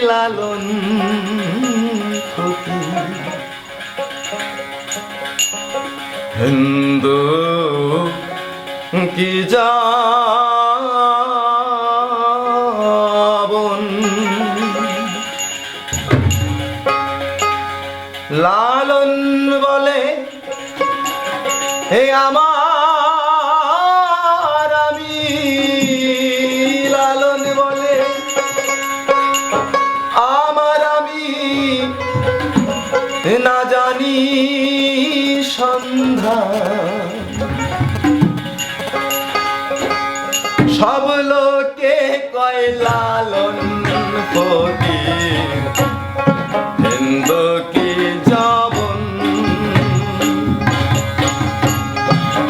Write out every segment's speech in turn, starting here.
লালন হিন্দু কি যাবন? লালন বলে হে আমার সব লোকে কয় লালন হিন্দু কি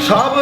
সব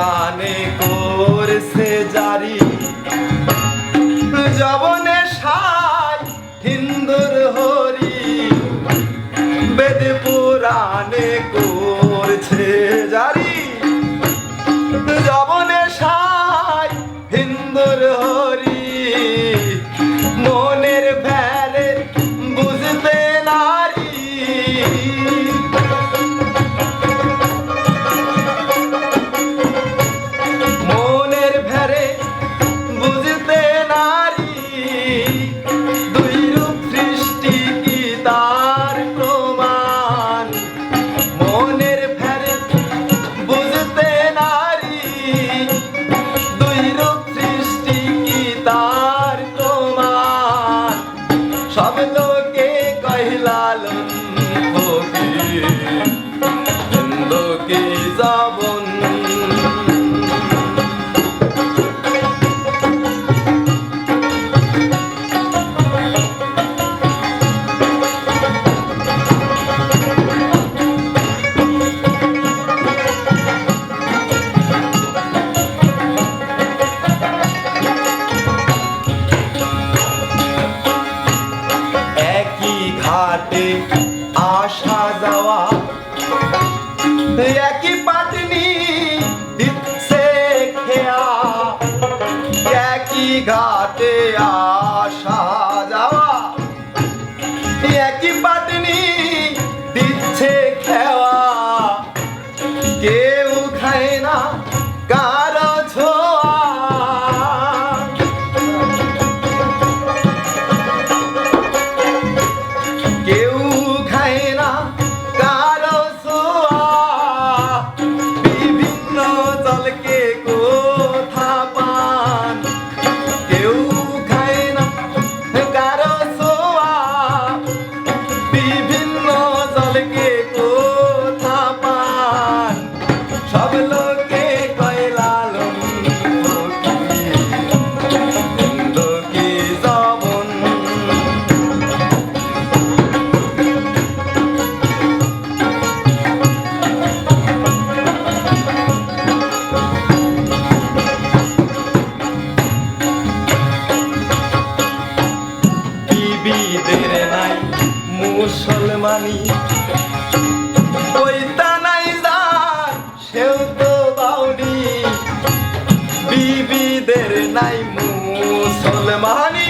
জানে করছে জারি। জবনে সাই হিন্দুর হরি। বেদ পুরাণে কর ঘরে আসা যাওয়া একই পাটনি দিচ্ছে খেয়া। একই ঘাটে আ আমাদের নাই মুসলমানি। ওইটা নাই যার সেও তো বাউরি বিবিদের নাই মুসলমানি।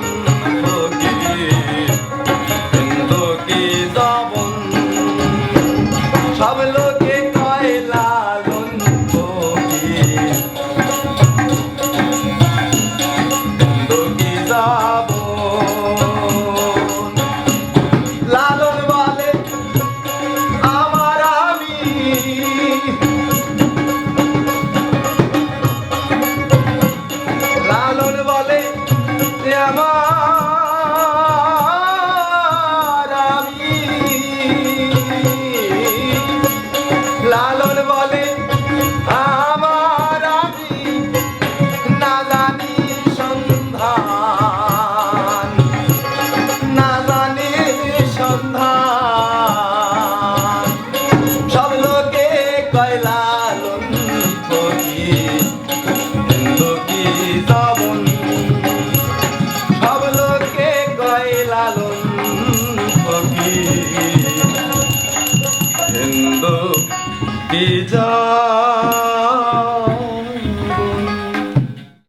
সন্ধান। সব লোকে কয়লা লুন্দি লুন্দি জমন সব লোকে কয়লা লুন্দি হিন্দু কি যা